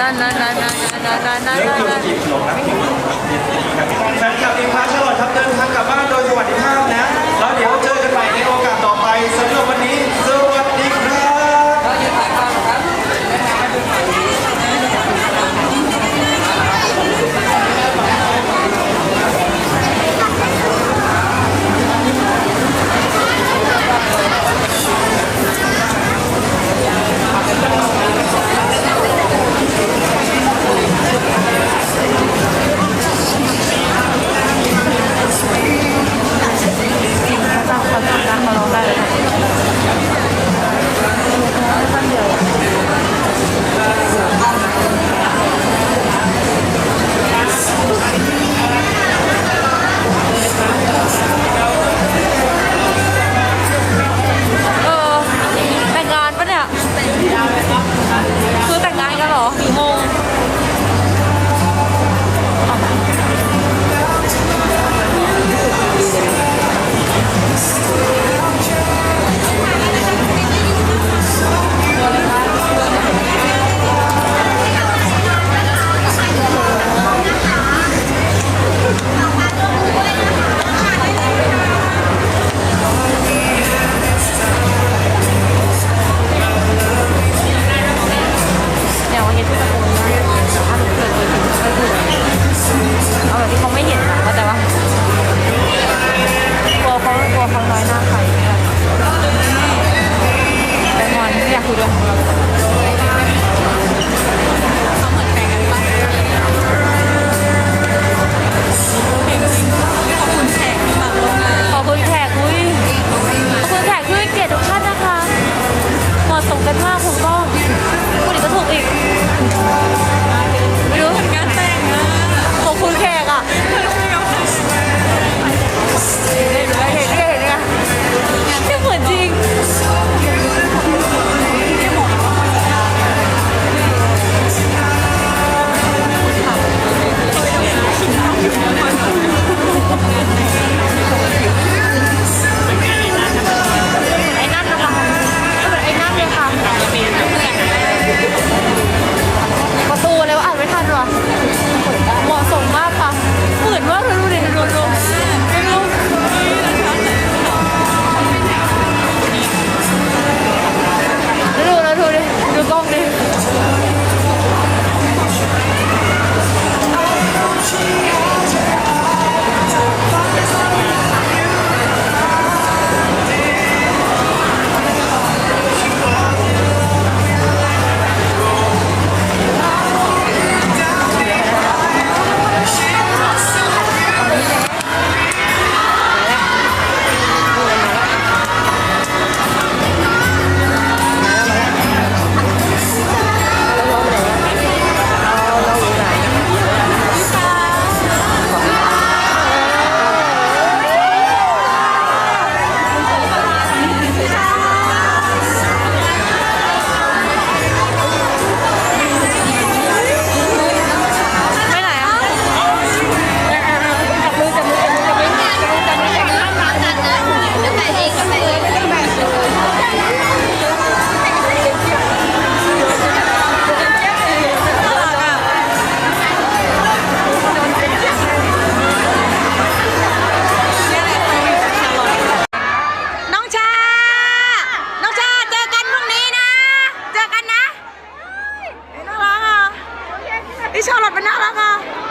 นั่นนั่นนั่นนั่นนั่นนั่นนั่นนั่นนั่นนั่นแฟนคลับทีมพาร์ชลอตครับเดินทางกลับบ้านโดยสวัสดิภาพนะ เอาแบบที่เขาไม่เห็นอะเข้าใจปะกลัวเขากลัวเขาน้อยหน้าใครไปงอนไม่อยากคุยด้วยขอบคุณแขกอุ้ยขอบคุณแขกที่ให้เกียรติทุกท่านนะคะเหมาะสมกันมากถูกต้องพูดอีกก็ถูกอีก Música 我们。